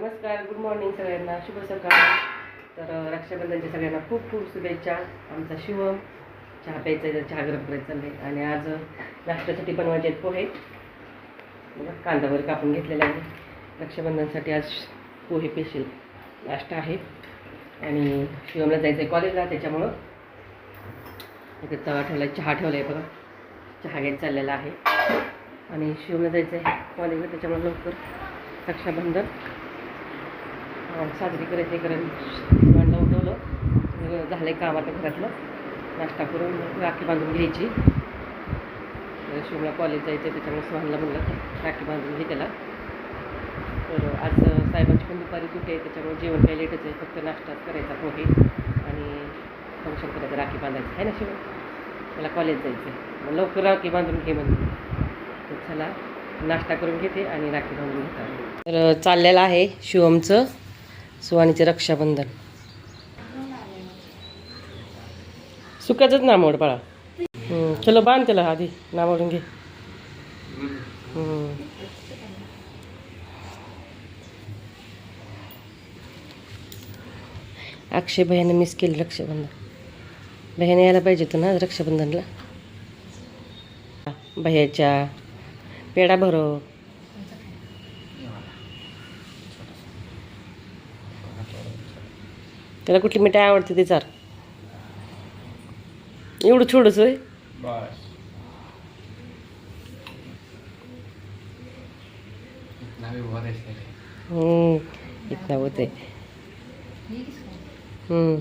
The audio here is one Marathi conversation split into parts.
नमस्कार गुड मॉर्निंग सगळ्यांना. शुभ सकाळ. तर रक्षाबंधनच्या सगळ्यांना खूप खूप शुभेच्छा. आमचा शिवम चहा प्यायचा आहे चहा गरम करायचं चाललंय आणि आज नाश्त्यासाठी बनवायचे आहेत पोहे बघा, कांदा वगैरे कापून घेतलेला आहे. रक्षाबंधनसाठी आज पोहे पेशील नाश्ता आहे. आणि शिवमला जायचं आहे कॉलेजला त्याच्यामुळं इथे तवा ठेवला आहे चहा ठेवला आहे बघा. चहा घ्यायचा चाललेला आहे. आणि शिवमला जायचं आहे कॉलेजला त्याच्यामुळं लवकर रक्षाबंधन. साजरी करायची कारण शिवांना उठवलं झालं आहे काम आता घरातलं. नाश्ता करून राखी बांधून घ्यायची. शिवला कॉलेज जायचं आहे त्याच्यामुळे सुहानला म्हणलं राखी बांधून घे त्याला. तर आज साहेबांची पण दुपारी तुटे आहे त्याच्यामुळे जेवण काही लेटच आहे फक्त नाश्ताच करायचा पोहे आणि फंक्शन करायचं राखी बांधायचं. आहे ना शिव मला कॉलेज जायचं आहे मग लवकर राखी बांधून घे म्हणून. तर चला नाश्ता करून घेते आणि राखी बांधून घेतात तर चाललेलं आहे शिवमचं. सुहानीचे रक्षाबंधन. सुक्याचंच नामवड बाळा. चलो बांध त्याला आधी नामवडून घे. अक्षय भैयानं मिस केलं रक्षाबंधन. भैयाने यायला पाहिजे होतं ना रक्षाबंधनला. भयाच्या पेढा भरव त्याला कुठली मिठाई आवडते ते चार. एवढं छोडच होय? इतना हम्म, होते हम्म.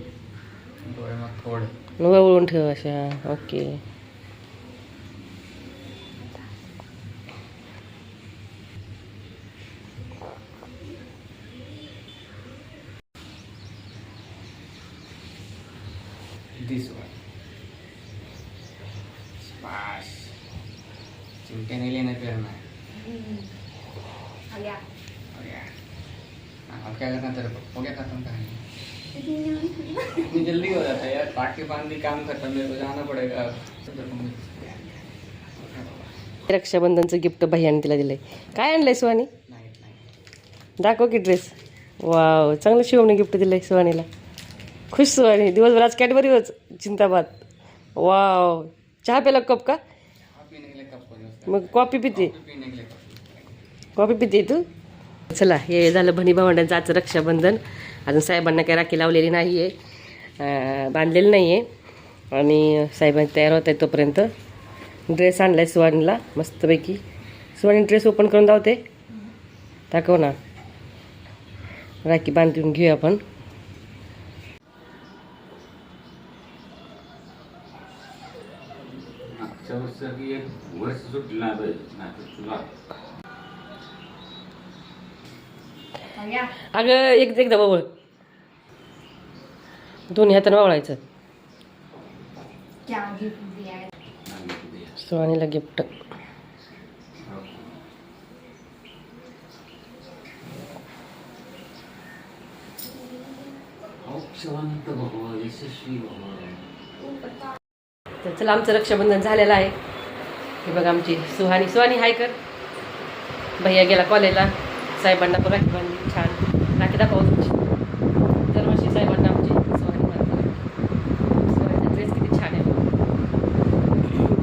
ठेव अशा ओके. दिस वन बस चिमटे नहीं लेने फिर मैं और यार अब क्या करना तेरे को हो गया खत्म कहानी इतनी जल्दी हो जाता है यार पार्टी बांधी काम खत्म मेरे को जाना पड़ेगा को रक्षाबंधनचं गिफ्ट भैयाने तिला दिलंय. काय आणलंय सुहानी? नाही नाही दाखव की ड्रेस वाव चांगलं शिवणे गिफ्ट दिलंय सुहानीला. खुश सुहानी दिवसभर आज कॅडबरी चिंताबाद. वाव. चहा प्याला कप का? मग कॉफी पिते. कॉफी पिते तू? चला हे झालं भणी भावंडांचं आजचं रक्षाबंधन. अजून साहेबांना काही राखी लावलेली नाही आहे बांधलेली नाही आहे आणि साहेबांनी तयार होत आहे तोपर्यंत. ड्रेस आणला आहे सुवाणीला मस्तपैकी. सुवाणी ड्रेस ओपन करून दावते दाखव ना. राखी बांधून घेऊ आपण. मागच्या वर्षी एक वर्ष सुटलं तुला अगं एक एकदा बवळ दोन्ही हातानं वळायचं सुवाणीला गिफ्ट यशस्वी तर चला आमचं रक्षाबंधन झालेलं आहे. हे बघा आमची सुहानी. सुहानी हाय कर. भैया गेला कॉलेजला. साहेबांना पण राखी बांधली छान. राखी दाखव तुमची दरवर्षी साहेबांना आमची सुहानी बांधते सुहानीचा ड्रेस किती छान आहे.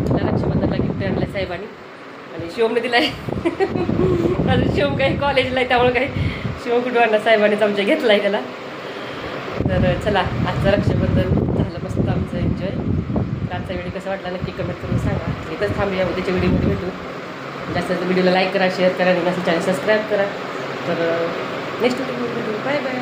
तिला रक्षाबंधनला गिफ्ट आणलं साहेबांनी. आणि शिवमने दिलाय. अजून शिवम काही कॉलेजला आहे त्यामुळे काही शिवम कुटुंबांना साहेबांनीच आमच्या घेतला आहे त्याला. तर चला आजचं रक्षाबंधन झालं मस्त आमचं एन्जॉय तर आजचा व्हिडिओ कसा वाटला नक्की कमेंट करून सांगा. इथंच थांबूया उद्याच्या व्हिडिओमध्ये भेटू. जास्त व्हिडिओला लाईक करा शेअर करा आणि माझं चॅनल सबस्क्राईब करा. तर नेक्स्ट व्हिडिओ बाय बाय